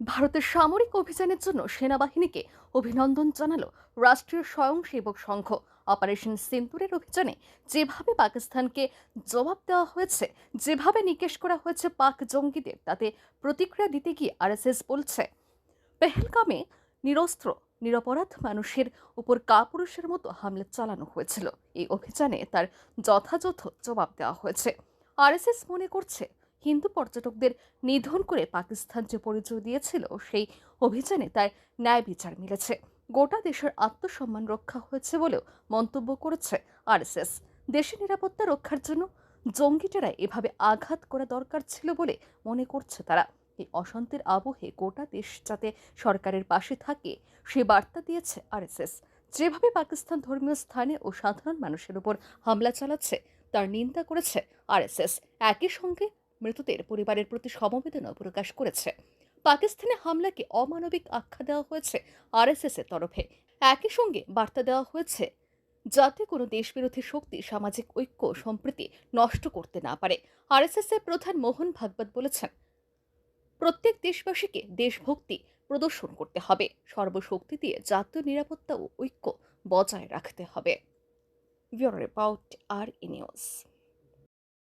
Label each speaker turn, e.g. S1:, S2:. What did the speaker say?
S1: ভারতের সামরিক অভিযানের জন্য সেনাবাহিনীকে অভিনন্দন জানালো রাষ্ট্রীয় স্বয়ংসেবক সংঘ। অপারেশন সিন্দুরের অভিযানে যেভাবে পাকিস্তানকে জবাব দেওয়া হয়েছে, যেভাবে নিকেশ করা হয়েছে পাক জঙ্গিদের, তাতে প্রতিক্রিয়া দিতে গিয়ে আরএসএস বলছে, পেহেলগামে নিরস্ত্র, নিরপরাধ মানুষের উপর কাপুরুষের মতো হামলা চালানো হয়েছিল। এই অভিযানে তার যথাযথ জবাব দেওয়া হয়েছে। আরএসএস মনে করছে হিন্দু পর্যটকদের নিধন করে পাকিস্তান যে পরিচয় দিয়েছিল, সেই অভিযানে তার ন্যায় বিচার মিলেছে। গোটা দেশের আত্মসম্মান রক্ষা হয়েছে বলেও মন্তব্য করেছে আরএসএস। দেশের নিরাপত্তা রক্ষার জন্য জঙ্গিটারা এভাবে আঘাত করা দরকার ছিল বলে মনে করছে তারা। এই অশান্তির আবহে গোটা দেশ যাতে সরকারের পাশে থাকে, সে বার্তা দিয়েছে আরএসএস। যেভাবে পাকিস্তান ধর্মীয় স্থানে ও সাধারণ মানুষের উপর হামলা চালাচ্ছে, তার নিন্দা করেছে আরএসএস। একই সঙ্গে মৃতদের পরিবারের প্রতি সমবেদনা প্রকাশ করেছে। পাকিস্তানে হামলাকে অমানবিক আখ্যা দেওয়া হয়েছে আরএসএস এর তরফে। একই সঙ্গে বার্তা দেওয়া হয়েছে যাতে কোনো দেশবিরোধী শক্তি সামাজিক ঐক্য সম্প্রীতি নষ্ট করতে না পারে। আরএসএস এর প্রধান মোহন ভাগবত বলেছেন, প্রত্যেক দেশবাসীকে দেশভক্তি প্রদর্শন করতে হবে। সর্বশক্তি দিয়ে জাতীয় নিরাপত্তা ও ঐক্য বজায় রাখতে হবে। Bureau report R E news.